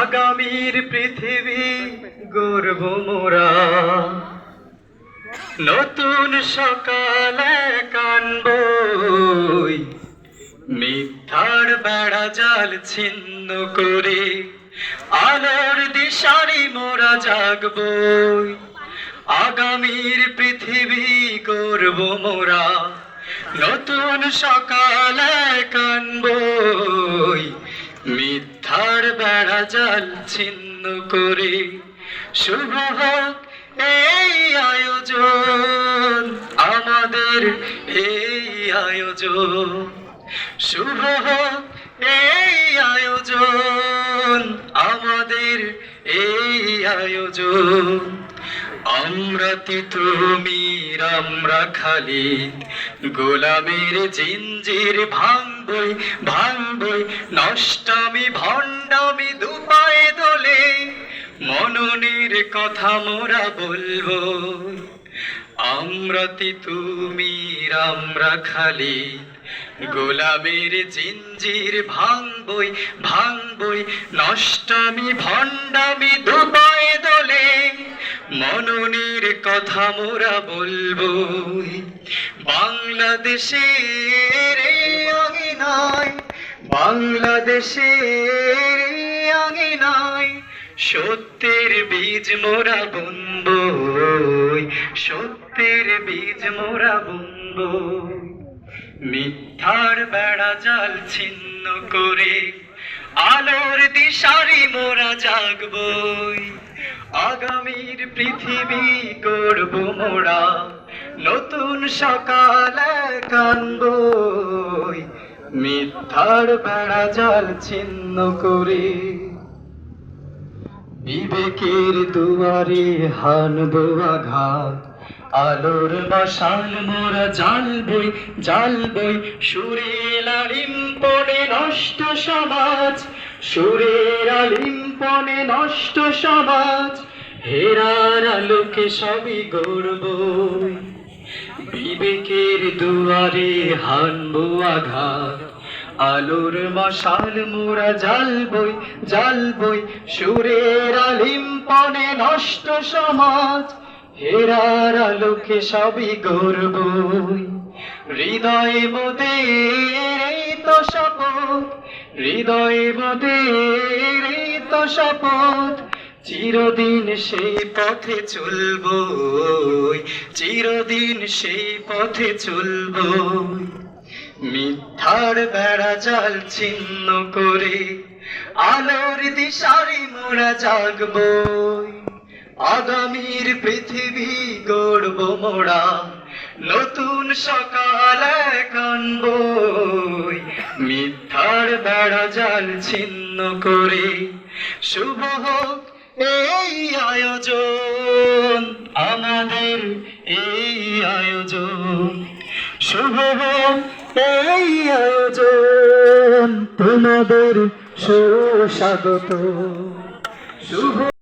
আগামীর পৃথিবী গর্ব মোরা। নতুন সকালে কানবই মিথ্যার বেড়া জাল ছিন্ন করে আলোর দিশারি মোরা জাগবই আগামীর পৃথিবী গর্ব মোরা। নতুন সকালে কানবই মিথ্যার বেড়া জাল ছিন্ন করে। শুভ হোক এই আয়োজন, আমাদের এই আয়োজন। শুভ হোক এই আয়োজন, আমাদের এই আয়োজন। আমরা তিতুমির আমরা খালি গোলামের জিঞ্জির ভাঙবই ভাঙবই, নষ্টামি ভণ্ডামি দুপায়ে দোলে। মননের কথা মোরা বলব আমরা তিতুমির আমরা খালি গোলামের জিঞ্জির ভাঙবই ভাঙবই, নষ্টামি ভণ্ডামি দুপায়ে দোলে। মননের কথা মোরা বলব। বাংলাদেশের আঙিনায় বাংলাদেশের আঙিনায় সত্যের বীজ মোরা বুনবই সত্যের বীজ মোরা বুনবই মিথ্যার বেড়া জাল ছিন্ন করে, আলোর দিশারি মোরা জাগবই আগামীর পৃথিবী করব মোরা। নতুন সকালে কানবই মিথ্যার বেড়া জাল ছিন্ন করে। বিবেকের দুয়ারে হানব আঘাত, আলোর মশাল মোরা জ্বালবই জ্বালবই। সুরের আলিম্পনে নষ্ট সমাজ, সুরের আলিম্পনে নষ্ট সমাজ। হেরার আলোকে সবই গড়বই বিবেকের দুয়ারে হানব আঘাত। আলোর মশাল মোরা জ্বালবই জ্বালবই। সুরের আলিম্পনে নষ্ট সমাজ। হেরার আলোকে সবই গর্বই হৃদয় মোদের তো শপথ। হৃদয় মোদের তো শপথ। চিরদিন সেই পথে চলবো চিরদিন সেই পথে চলবো মিথ্যার বেড়া জাল ছিন্ন করে, আলোর দিশারি মোরা জাগবো আগামীর পৃথিবী গড়ব মোরা নতুন সকালে কানবই মিথ্যার বেড়া জাল ছিন্ন করে, শুভ হোক এই আয়োজন আমাদের এই আয়োজন। শুভ এই আয়োজন তোমাদের সুস্বাগত। শুভ